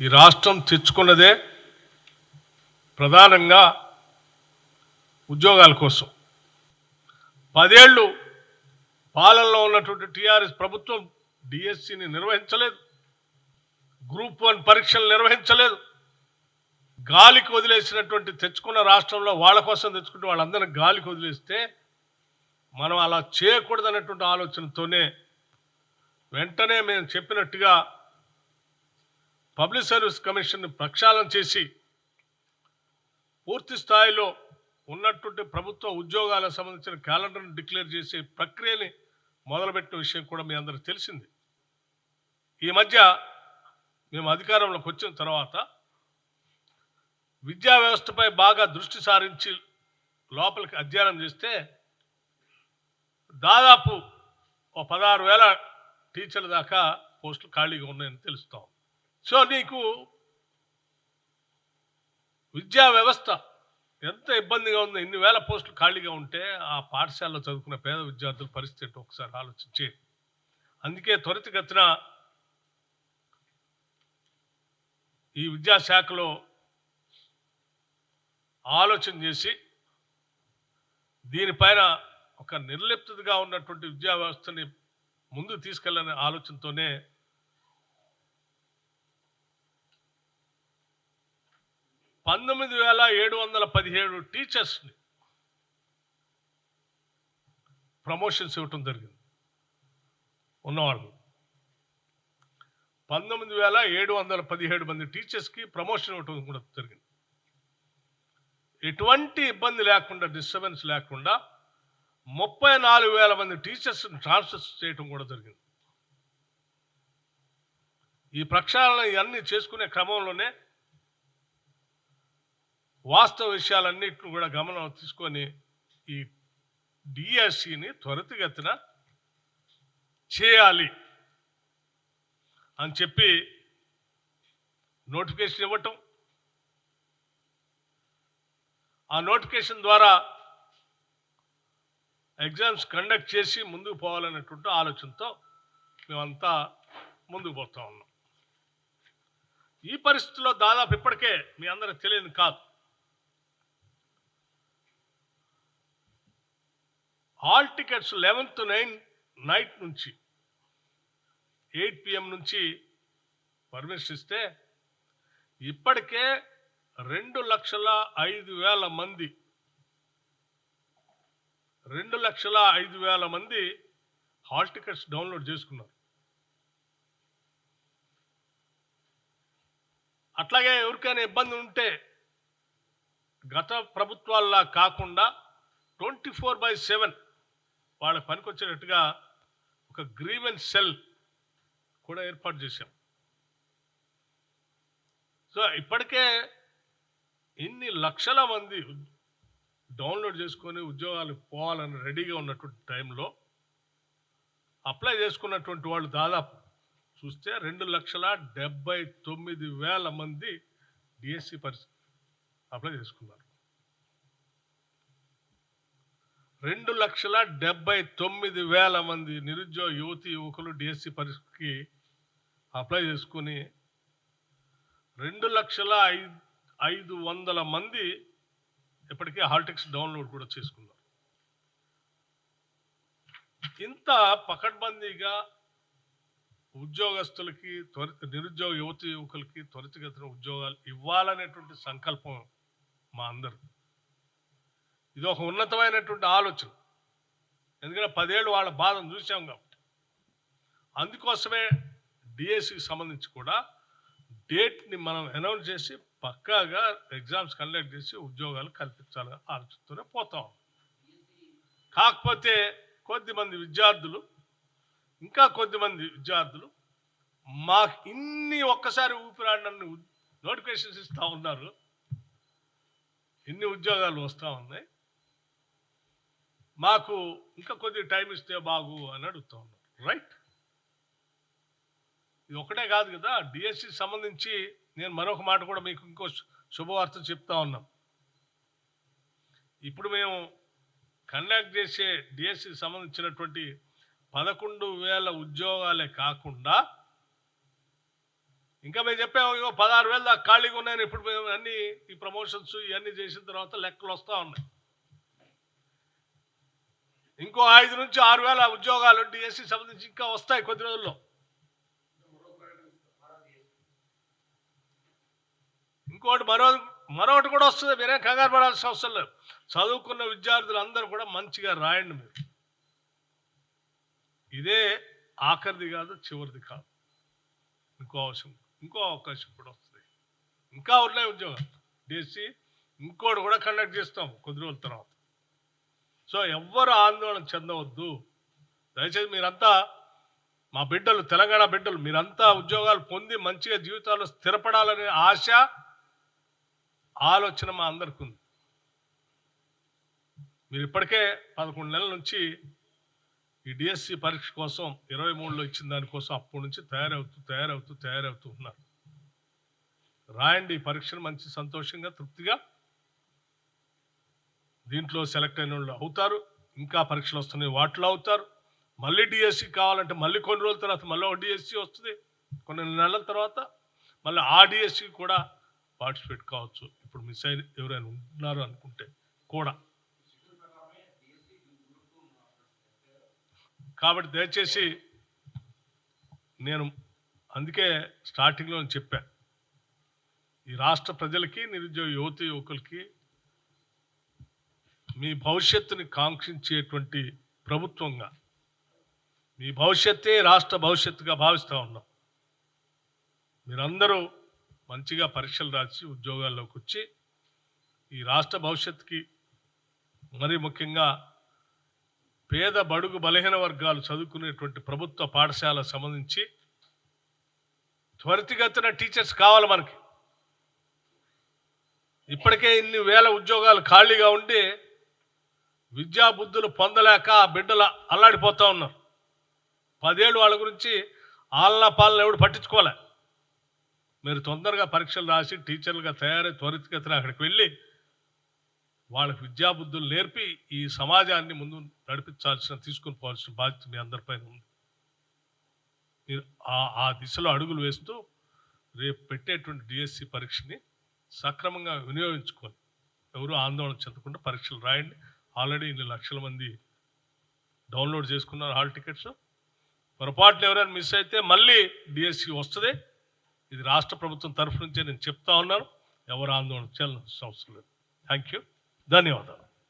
ఈ రాష్ట్రం తెచ్చుకున్నదే ప్రధానంగా ఉద్యోగాల కోసం. పదేళ్ళు పాలనలో ఉన్నటువంటి టీఆర్ఎస్ ప్రభుత్వం డిఎస్సిని నిర్వహించలేదు. గ్రూప్ వన్ పరీక్షలు నిర్వహించలేదు. గాలికి వదిలేసినటువంటి తెచ్చుకున్న రాష్ట్రంలో వాళ్ళ కోసం తెచ్చుకుంటే వాళ్ళందరినీ గాలికి వదిలేస్తే మనం అలా చేయకూడదన్నటువంటి ఆలోచనతోనే వెంటనే మేము చెప్పినట్టుగా పబ్లిక్ సర్వీస్ కమిషన్ ప్రక్షాళన చేసి పూర్తి స్థాయిలో ఉన్నటువంటి ప్రభుత్వ ఉద్యోగాలకు సంబంధించిన క్యాలెండర్ను డిక్లేర్ చేసే ప్రక్రియని మొదలుపెట్టిన విషయం కూడా మీ అందరికి తెలిసింది. ఈ మధ్య మేము అధికారంలోకి వచ్చిన తర్వాత విద్యా వ్యవస్థపై బాగా దృష్టి సారించి లోపలికి అధ్యయనం చేస్తే దాదాపు ఓ పదహారు వేల టీచర్ల దాకా పోస్టులు ఖాళీగా ఉన్నాయని తెలుస్తాం సో నీకు విద్యా వ్యవస్థ ఎంత ఇబ్బందిగా ఉందో ఇన్ని వేల పోస్టులు ఖాళీగా ఉంటే ఆ పాఠశాలలో చదువుకున్న పేద విద్యార్థుల పరిస్థితి ఏంటో ఒకసారి ఆలోచించి. అందుకే త్వరితగతిన ఈ విద్యాశాఖలో ఆలోచన చేసి దీనిపైన ఒక నిర్లిప్తగా ఉన్నటువంటి విద్యా వ్యవస్థని ముందు తీసుకెళ్ళనే ఆలోచనతోనే పంతొమ్మిది వేల ఏడు వందల పదిహేడు టీచర్స్ని ప్రమోషన్స్ ఇవ్వటం జరిగింది. ఉన్నవాళ్ళు పంతొమ్మిది వేల ఏడు వందల పదిహేడు మంది టీచర్స్కి ప్రమోషన్ ఇవ్వటం కూడా జరిగింది. ఎటువంటి ఇబ్బంది లేకుండా డిస్టర్బెన్స్ లేకుండా ముప్పై నాలుగు వేల మంది టీచర్స్ని ట్రాన్స్ఫర్ చేయటం కూడా జరిగింది. ఈ ప్రక్షాళన ఇవన్నీ చేసుకునే క్రమంలోనే వాస్తవ విషయాలన్నింటిని కూడా గమనం తీసుకొని ఈ డిఎస్సిని త్వరితగతిన చేయాలి అని చెప్పి నోటిఫికేషన్ ఇవ్వటం. ఆ నోటిఫికేషన్ ద్వారా ఎగ్జామ్స్ కండక్ట్ చేసి ముందుకు పోవాలనేటువంటి ఆలోచనతో మేమంతా ముందుకు పోతా ఉన్నాం. ఈ పరిస్థితుల్లో దాదాపు ఇప్పటికే మీ అందరికి తెలియదు కాదు. Hall tickets eleventh nine night నుంచి ఎయిట్ పిఎం నుంచి పర్మిషన్ ఇస్తే ఇప్పటికే రెండు లక్షల ఐదు వేల మంది రెండు లక్షల ఐదు వేల మంది హాల్ టికెట్స్ డౌన్లోడ్ చేసుకున్నారు. అట్లాగే ఎవరికైనా ఇబ్బంది ఉంటే గత ప్రభుత్వాల్లా కాకుండా ట్వంటీ ఫోర్ బై సెవెన్ వాళ్ళకి పనికొచ్చేటట్టుగా ఒక గ్రీవెన్స్ సెల్ కూడా ఏర్పాటు చేశాం. సో ఇప్పటికే ఇన్ని లక్షల మంది డౌన్లోడ్ చేసుకొని ఉద్యోగాలు పోవాలని రెడీగా ఉన్నటువంటి టైంలో అప్లై చేసుకున్నటువంటి వాళ్ళు దాదాపు చూస్తే రెండు లక్షల డెబ్బై తొమ్మిది వేల మంది డిఎస్సి పరిస్థితి అప్లై చేసుకున్నారు. రెండు లక్షల డెబ్బై తొమ్మిది వేల మంది నిరుద్యోగ యువతి యువకులు డిఎస్సి పరీక్షకి అప్లై చేసుకుని రెండు లక్షల ఐదు ఐదు వందల మంది ఇప్పటికే హాల్టెక్స్ డౌన్లోడ్ కూడా చేసుకున్నారు. ఇంత పకడ్బందీగా ఉద్యోగస్తులకి త్వరిత నిరుద్యోగ యువతి యువకులకి త్వరితగతిన ఉద్యోగాలు ఇవ్వాలనేటువంటి సంకల్పం మా అందరు ఇది ఒక ఉన్నతమైనటువంటి ఆలోచన. ఎందుకంటే పదేళ్ళు వాళ్ళ బాధను చూసాం కాబట్టి. అందుకోసమే డిఎస్సికి సంబంధించి కూడా డేట్ని మనం అనౌన్స్ చేసి పక్కాగా ఎగ్జామ్స్ కండక్ట్ చేసి ఉద్యోగాలు కల్పించాలని ఆలోచిస్తూనే పోతాం కాకపోతే కొద్దిమంది విద్యార్థులు ఇంకా కొద్దిమంది విద్యార్థులు మాకు ఇన్ని ఒక్కసారి ఊపిరాడనని నోటిఫికేషన్స్ ఇస్తూ ఉన్నారు. ఇన్ని ఉద్యోగాలు వస్తూ ఉన్నాయి. మాకు ఇంకా కొద్ది టైం ఇస్తే బాగు అని అడుగుతూ ఉన్నారు రైట్ ఇది ఒకటే కాదు కదా. డిఎస్సి సంబంధించి నేను మరొక మాట కూడా మీకు ఇంకో శు- శుభవార్త చెప్తా ఉన్నాం. ఇప్పుడు మేము కండక్ట్ చేసే డిఎస్సికి సంబంధించినటువంటి పదకొండు వేల ఉద్యోగాలే కాకుండా ఇంకా మేము చెప్పాము ఇగో పదహారు వేలు దాకా ఖాళీగా ఉన్నాయని. ఇప్పుడు మేము అన్ని ఈ ప్రమోషన్స్ ఇవన్నీ చేసిన తర్వాత లెక్కలు వస్తూ ఉన్నాయి. ఇంకో ఐదు నుంచి ఆరు వేల ఉద్యోగాలు డిఎస్సి సంబంధించి ఇంకా వస్తాయి కొద్ది రోజుల్లో. ఇంకోటి మరో మరొకటి కూడా వస్తుంది. మీరే కంగారు పడాల్సిన అవసరం లేదు. చదువుకున్న విద్యార్థులందరూ కూడా మంచిగా రాయండి మీరు. ఇదే ఆఖరిది కాదు చివరిది కాదు. ఇంకో అవసరం ఇంకో అవకాశం కూడా వస్తుంది. ఇంకా ఉన్నాయి ఉద్యోగాలు. డిఎస్సి ఇంకోటి కూడా కండక్ట్ చేస్తాం కొద్ది రోజుల తర్వాత. సో ఎవ్వరు ఆందోళన చెందవద్దు. దయచేసి మీరంతా మా బిడ్డలు తెలంగాణ బిడ్డలు మీరంతా ఉద్యోగాలు పొంది మంచిగా జీవితాల్లో స్థిరపడాలనే ఆశ ఆలోచన మా అందరికి ఉంది మీరు ఇప్పటికే పదకొండు నెలల నుంచి ఈ డిఎస్సి పరీక్ష కోసం ఇరవై మూడులో ఇచ్చిన దానికోసం అప్పటి నుంచి తయారవుతూ తయారవుతూ తయారవుతూ ఉన్నారు. రాయండి ఈ పరీక్షను మంచి సంతోషంగా తృప్తిగా. దీంట్లో సెలెక్ట్ అయిన వాళ్ళు అవుతారు ఇంకా పరీక్షలు వస్తున్నాయి వాటిలో అవుతారు. మళ్ళీ డిఎస్సి కావాలంటే మళ్ళీ కొన్ని రోజుల తర్వాత మళ్ళీ ఒక డిఎస్సి వస్తుంది. కొన్ని నెలల తర్వాత మళ్ళీ ఆ డిఎస్సి కూడా పార్టిసిపేట్ కావచ్చు. ఇప్పుడు మిస్ అయిన ఎవరైనా ఉన్నారు అనుకుంటే కూడా. కాబట్టి దయచేసి నేను అందుకే స్టార్టింగ్లో చెప్పాను ఈ రాష్ట్ర ప్రజలకి నిరుద్యోగ యువతి యువకులకి మీ భవిష్యత్తుని కాంక్షించేటువంటి ప్రభుత్వంగా మీ భవిష్యత్తే రాష్ట్ర భవిష్యత్తుగా భావిస్తూ ఉన్నాం. మీరందరూ మంచిగా పరీక్షలు రాసి ఉద్యోగాల్లోకి వచ్చి ఈ రాష్ట్ర భవిష్యత్తుకి మరి ముఖ్యంగా పేద బడుగు బలహీన వర్గాలు చదువుకునేటువంటి ప్రభుత్వ పాఠశాల సంబంధించి త్వరితగతిన టీచర్స్ కావాలి మనకి. ఇప్పటికే ఇన్ని వేల ఉద్యోగాలు ఖాళీగా ఉండి విద్యా బుద్ధులు పొందలేక బిడ్డలు అల్లాడిపోతూ ఉన్నారు. పదేళ్ళు వాళ్ళ గురించి ఆలన పాలన ఎవడు పట్టించుకోలే. మీరు తొందరగా పరీక్షలు రాసి టీచర్లుగా తయారై త్వరితగతిన అక్కడికి వెళ్ళి వాళ్ళకి విద్యాబుద్ధులు నేర్పి ఈ సమాజాన్ని ముందు నడిపించాల్సిన తీసుకుని పోవాల్సిన బాధ్యత మీ అందరిపైన ఉంది. మీరు ఆ ఆ దిశలో అడుగులు వేస్తూ రేపు పెట్టేటువంటి డిఎస్సి పరీక్షని సక్రమంగా వినియోగించుకొని ఎవరు ఆందోళన చెందకుండా పరీక్షలు రాయండి. ఆల్రెడీ ఇన్ని లక్షల మంది డౌన్లోడ్ చేసుకున్నారు హాల్ టికెట్స్. పొరపాటున ఎవరైనా మిస్ అయితే మళ్ళీ డిఎస్సి వస్తుంది. ఇది రాష్ట్ర ప్రభుత్వం తరఫు నుంచే నేను చెప్తా ఉన్నాను. ఎవరు ఆందోళన చేయాల్సిన అవసరం లేదు. థ్యాంక్ యూ ధన్యవాదాలు.